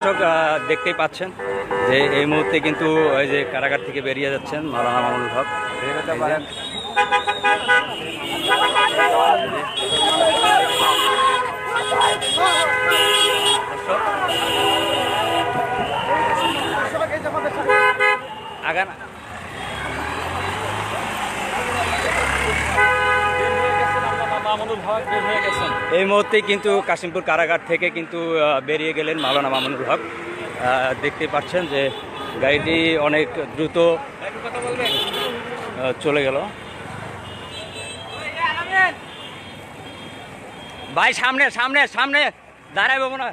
দর্শক দেখতেই পাচ্ছেন যে এই মুহূর্তে কিন্তু ওই যে কারাগার থেকে বেরিয়ে যাচ্ছেন মালানা মামুন হক। আগান। এই মুহূর্তে কিন্তু কাশিমপুর কারাগার থেকে কিন্তু বেরিয়ে গেলেন মাওলানা মামুনুল হক। দেখতে পাচ্ছেন যে গাড়িটি অনেক দ্রুত চলে গেল। ভাই সামনে সামনে সামনে দাঁড়াই বাবু না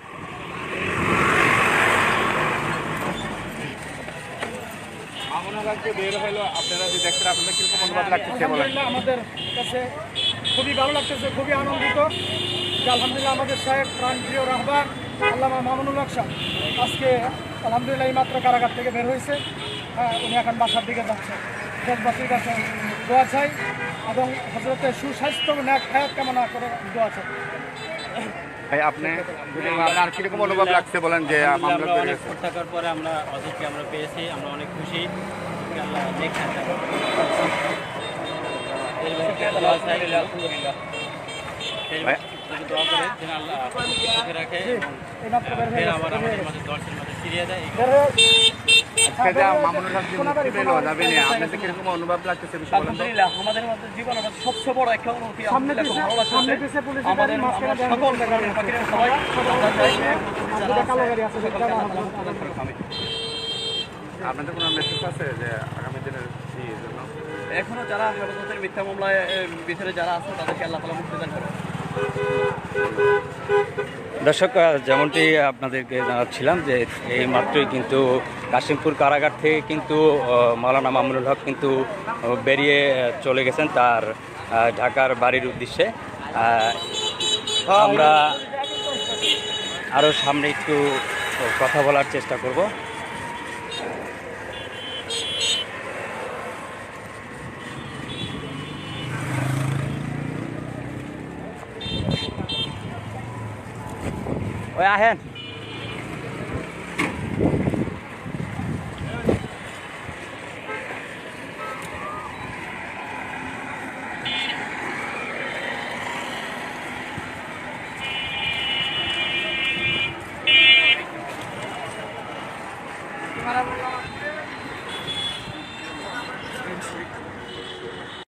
আপনারা যে দেখছেন আপনাদের কীরকম বলেন। আলহামদুলিল্লাহ আমাদের কাছে খুবই ভালো লাগতেছে খুবই আনন্দিত। আলহামদুলিল্লাহ আমাদের সাহেব প্রাণপ্রিয় রাহবার আল্লামা মামুনুল হক সাহেব আজকে আলহামদুলিল্লাহ এই মাত্র কারাগার থেকে বের হয়েছে। হ্যাঁ উনি এখন বাসার দিকে যাচ্ছেন দেশবাসীর কাছে দোয়া চাই এবং হজরতের সুস্বাস্থ্য ন্যাক হায়াত কামনা করে দোয়া চাই। ভাই আপনি আপনার কীরকম অনুভব লাগছে বলেন যে আমরা অনেক থাকার পরে আমরা অজিতকে আমরা পেয়েছি আমরা অনেক খুশি। আল্লাহ আমাদের মধ্যে জীবনের সবচেয়ে বড় একটা অনুভূতি আমাদের সকল সবাই আপনাদের কোনো মেসেজ আছে যে আগামী দিনের জন্য? এখনও যারা হেফাজতের মিথ্যা মামলায় ভিতরে যারা আছে তাদেরকে আল্লাহ তালা মুক্তি দান করুন। দর্শক যেমনটি আপনাদেরকে জানাচ্ছিলাম যে এই মাত্রই কিন্তু কাশিমপুর কারাগার থেকে কিন্তু আহ, মাওলানা মামুনুল হক কিন্তু বেরিয়ে চলে গেছেন তার ঢাকার বাড়ির উদ্দেশ্যে। আমরা আরও সামনে একটু কথা বলার চেষ্টা করব। ওই আহেন